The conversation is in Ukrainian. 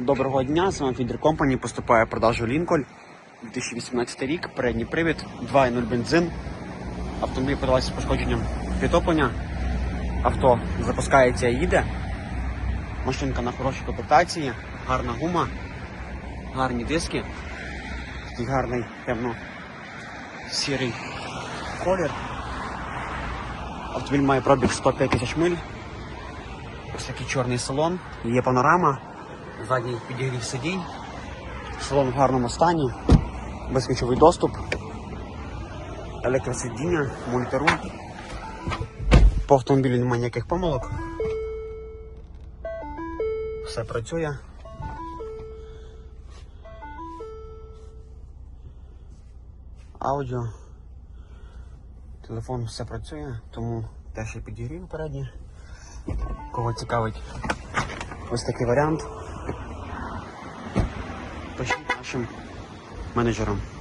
Доброго дня, з вами Фідер Компані. Поступає продажу Лінколь. 2018 рік, передній привід, 2.0 бензин. Автомобіль подавався з пошкодженням підтоплення. Авто запускається і їде. Машинка на хорошій комплектації, гарна гума, гарні диски, такий гарний темно-сірий колір. Автомобіль має пробіг 105 тисяч миль. Ось такий чорний салон, є панорама, задній підігрів сидінь, салон в гарному стані, безключовий доступ, електросидіння, мультиру. По автомобілю немає ніяких помилок. Все працює. Аудіо. Телефон все працює, тому теж і підігрів передній. Кого цікавить ось такий варіант. Пишіть нашим менеджерам.